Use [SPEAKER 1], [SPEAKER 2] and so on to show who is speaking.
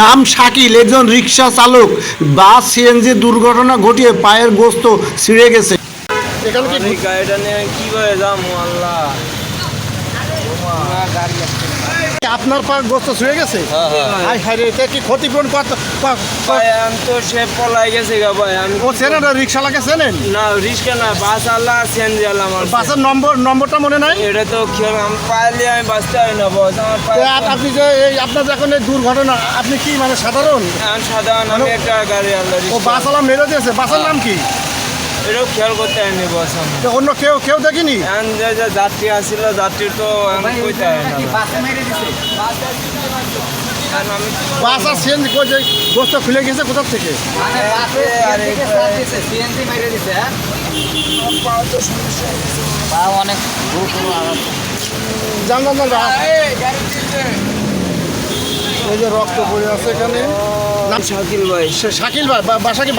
[SPEAKER 1] নাম শাকিল একজন রিক্সা চালক। বাস সিএনজি দুর্ঘটনা ঘটিয়ে পায়ের গোস্ত ছিঁড়ে গেছে। এখানে
[SPEAKER 2] গাড়িটা নিয়ে কীভাবে যাব আল্লাহ?
[SPEAKER 1] আপনার পায়ের গোস্ত ছিঁড়ে গেছে? হাই হাই রে এটা কি ক্ষতিপূরণ কত
[SPEAKER 2] ভাই আমি তো সে পলাই গেছে গা ভাই আমি
[SPEAKER 1] ও চেনেন রিক্সালাকে চেনেন?
[SPEAKER 2] না রিস্কা না বাস আল্লাহ আল্লাহ আমার
[SPEAKER 1] বাসের নম্বর নম্বরটা মনে নাই?
[SPEAKER 2] এটা তো খেয়াল আমি পাইলে আমি বাঁচতে পারি না বস আমার
[SPEAKER 1] আপনি যে এই আপনার যখন এই দুর্ঘটনা আপনি কি মানে সাধারণ?
[SPEAKER 2] সাধারণ আমি একটা গাড়ি আল্লাহ
[SPEAKER 1] ও
[SPEAKER 2] রিস্কা
[SPEAKER 1] বাসওয়ালা মেরে দিয়েছে বাসের নাম কি?
[SPEAKER 2] এটাও খেয়াল করতে পারিনি বস আমি।
[SPEAKER 1] তো অন্য কেউ কেউ দেখিনি?
[SPEAKER 2] এখন যে যে যাত্রী আসছিল যাত্রী তো কইতে না। আমি
[SPEAKER 1] বাস আর সিএনজি কই গোস্ত খুলে গেছে কোথার থেকে? জান জান জান রা- যে রক্ত পড়ে আছে এখানে। নাম
[SPEAKER 2] শাকিল ভাই।
[SPEAKER 1] শাকিল ভাই বাসা কি